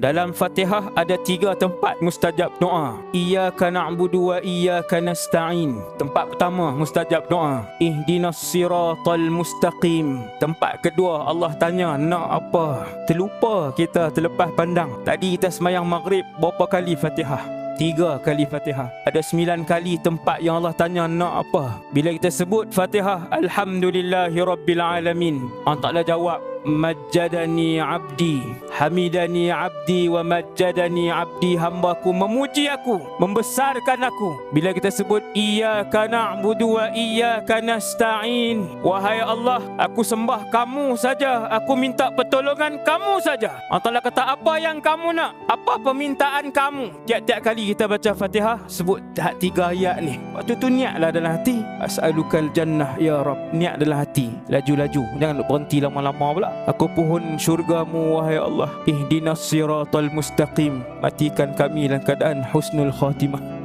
Dalam Fatihah ada tiga tempat mustajab doa. Iyyaka na'budu wa iyyaka nasta'in. Tempat pertama mustajab doa. Ihdinas siratal mustaqim. Tempat kedua Allah tanya nak apa? Terlupa kita terlepas pandang. Tadi kita semayang maghrib berapa kali Fatihah? Tiga kali Fatihah Ada sembilan kali tempat yang Allah tanya nak apa Bila kita sebut Fatihah Alhamdulillahi Rabbil Alamin Allah Ta'ala jawab Majjadani abdi Hamidani abdi Wa majjadani abdi. Hambaku memuji aku Membesarkan aku. Bila kita sebut Iyaka na'budu wa iyaka nasta'in Wahai Allah Aku sembah kamu saja. Aku minta pertolongan kamu saja. Allah kata apa yang kamu nak? Apa permintaan kamu? Tiap-tiap kali kita baca fatihah Sebut hak tiga ayat ni. Waktu tu niatlah dalam hati. As'alukal jannah ya Rab. Niat dalam hati. Laju-laju. Jangan berhenti lama-lama pula Aku pohon syurgamu wahai Allah. Ihdinas siratal mustaqim. Matikan kami dalam keadaan husnul khatimah